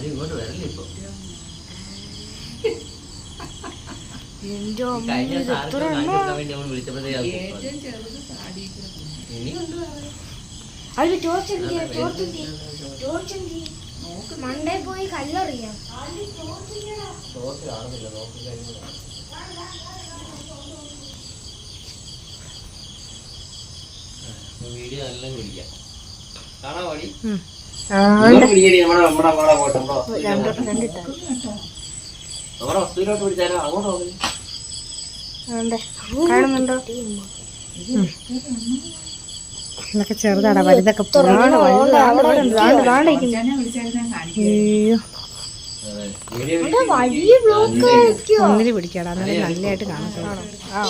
ആരും ഇങ്ങോട്ട് വരല്ല ഇപ്പൊ കഴിഞ്ഞ സാർക്ക് കാണിച്ചു കൊടുക്കാൻ വേണ്ടി നമ്മൾ വിളിച്ചപ്പോഴത്തേക്ക് ഏറ്റവും ചെറുത് സാടിക്കുന്നത് ഇനി ഉണ്ട് വേറെ. അതിൽ ടോർച്ച് എന്ത് ചെയ്യാ? ടോർച്ച് എന്ത്? ടോർച്ച് എന്ത്? മണ്ടേ പോയി കല്ലെറിയാം. ടോർച്ച് കാണുന്നില്ല നോക്കി കഴിയുമ്പോൾ വീഡിയോ എല്ലാം വിളിക്കാം കാണാ വഴി കാണുന്നുണ്ടോ? ഇതൊക്കെ ചെറുതാടാ വലുതൊക്കെ പുറാണ് പിടിക്കടാ വിളിച്ചാൽ കാണിക്കും. അയ്യോ. വീഡിയോ വലിയ ബ്ലോക്ക് ഒന്നിന് പിടിക്കാടാ എന്നാലും നല്ലതായിട്ട് കാണാം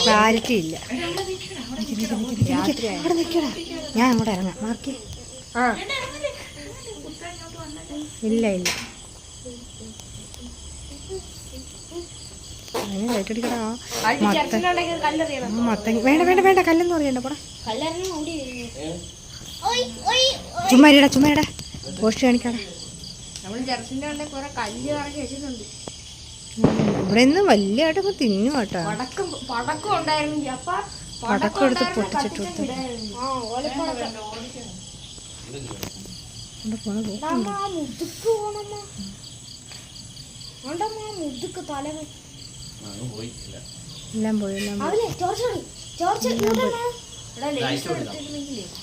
ക്ലാരിറ്റി ഇല്ല. അവിടെ നിൽക്കടാ ഞാൻ അങ്ങോട്ട് ഇറങ്ങാം. മാർക്ക്. ഇല്ല ഇല്ല. അങ്ങനെ വേണ്ട വേണ്ട വേണ്ട കല്ലെന്ന് പറയണ്ട പോടാ. ചുമ്മാരിടാ ചുമ്മാരിടാ പോസ്റ്റ് കാണിക്കാടാ. ഇവിടെ നിന്ന് വലിയതായിട്ടൊക്കെ തിന്നു കേട്ടോ. പടക്കം എടുത്ത് പൊട്ടിച്ചിട്ട് കൊടുത്തു. എല്ലാം പോയി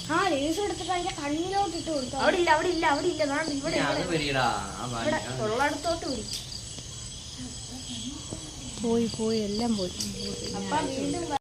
ആ ലേസ് എടുത്തിട്ട് അതിന്റെ കണ്ണിലോട്ട് ഇട്ട് കൊടുത്തു. അവിടെ ഇല്ല അവിടെ ഇല്ല അവിടെ ഇല്ല. ഇവിടെ പോയി പോയി എല്ലാം പോയി. അപ്പ വീണ്ടും